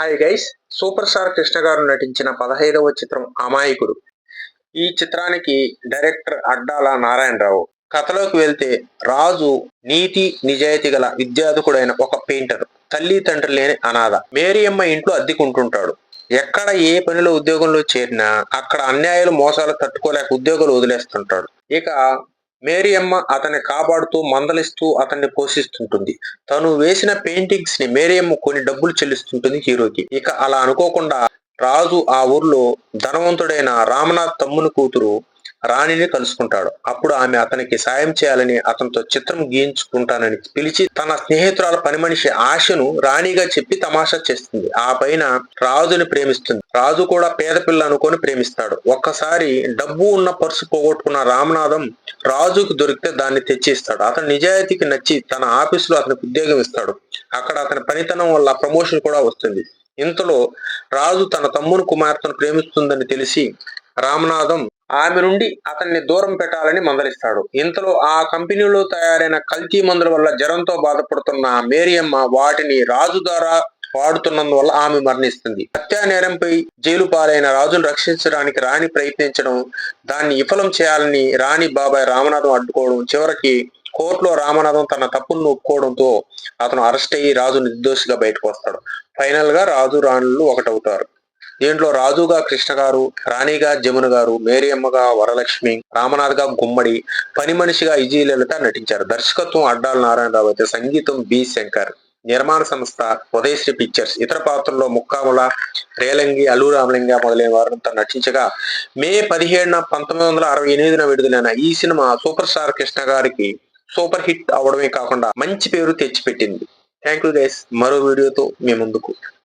Hi guys super star Krishna garu నటించిన పదహైదవ చిత్రం అమాయకుడు. ఈ చిత్రానికి డైరెక్టర్ అడ్డాల నారాయణరావు కథలోకి వెళ్తే రాజు నీతి నిజాయితీ గల విద్యార్థికుడైన ఒక పెయింటర్ తల్లి తండ్రి లేని అనాథ. మేరియమ్మ ఇంట్లో అద్దెకుంటుంటాడు. ఎక్కడ ఏ పనిలో ఉద్యోగంలో చేరినా అక్కడ అన్యాయాలు మోసాలు తట్టుకోలేక ఉద్యోగాలు వదిలేస్తుంటాడు. ఇక మేరీ అమ్మ అతన్ని కాపాడుతూ మందలిస్తూ అతన్ని పోషిస్తుంటుంది. తను వేసిన పెయింటింగ్స్ని మేరియమ్మ కొన్ని డబ్బులు చెల్లిస్తుంటుంది హీరోకి. ఇక అలా అనుకోకుండా రాజు ఆ ఊర్లో ధనవంతుడైన రామనాథ్ తమ్ముని కూతురు రాణిని కలుసుకుంటాడు. అప్పుడు ఆమె అతనికి సాయం చేయాలని అతనితో చిత్రం గీయించుకుంటానని పిలిచి తన స్నేహితురాల పని మనిషి ఆశను రాణిగా చెప్పి తమాషా చేస్తుంది. ఆ పైన రాజుని ప్రేమిస్తుంది. రాజు కూడా పేద పిల్ల అనుకొని ప్రేమిస్తాడు. ఒక్కసారి డబ్బు ఉన్న పర్సు పోగొట్టుకున్న రామనాథం రాజుకు దొరికితే దాన్ని తెచ్చిస్తాడు. అతని నిజాయితీకి నచ్చి తన ఆఫీసులో అతనికి ఉద్యోగం ఇస్తాడు. అక్కడ అతని పనితనం వల్ల ప్రమోషన్ కూడా వస్తుంది. ఇంతలో రాజు తన తమ్ముని కుమార్తెను ప్రేమిస్తుందని తెలిసి రామనాథం ఆమె నుండి అతన్ని దూరం పెట్టాలని మందలిస్తాడు. ఇంతలో ఆ కంపెనీలో తయారైన కల్తీ మందుల వల్ల జ్వరంతో బాధపడుతున్న మేరియమ్మ వాటిని రాజు ద్వారా వాడుతున్నందువల్ల ఆమె మరణిస్తుంది. హత్యా నేరంపై జైలు పాలైన రాజును రక్షించడానికి రాణి ప్రయత్నించడం దాన్ని విఫలం చేయాలని రాణి బాబాయ్ రామనాథం అడ్డుకోవడం చివరికి కోర్టులో రామనాథం తన తప్పును ఒప్పుకోవడంతో అతను అరెస్ట్ అయ్యి రాజు నిర్దోషిగా బయటకు వస్తాడు. ఫైనల్గా రాజు రాణులు ఒకటవుతారు. దీంట్లో రాజుగా కృష్ణ గారు రాణిగా జమున గారు మేరియమ్మగా వరలక్ష్మి రామనాథ్గా గుమ్మడి పని మనిషిగా లలిత నటించారు. దర్శకత్వం అడ్డాల నారాయణరావు అయితే సంగీతం బి శంకర్. నిర్మాణ సంస్థ ఉదయశ్రీ పిక్చర్స్. ఇతర పాత్రల్లో ముక్కాముల రేలంగి అల్లు రామలింగ మొదలైన వారంతా నటించగా మే పదిహేడున పంతొమ్మిది వందల అరవై ఎనిమిదిన విడుదలైన ఈ సినిమా సూపర్ స్టార్ కృష్ణ గారికి సూపర్ హిట్ అవడమే కాకుండా మంచి పేరు తెచ్చిపెట్టింది. Thank you guys. మరో వీడియోతో మీ ముందుకు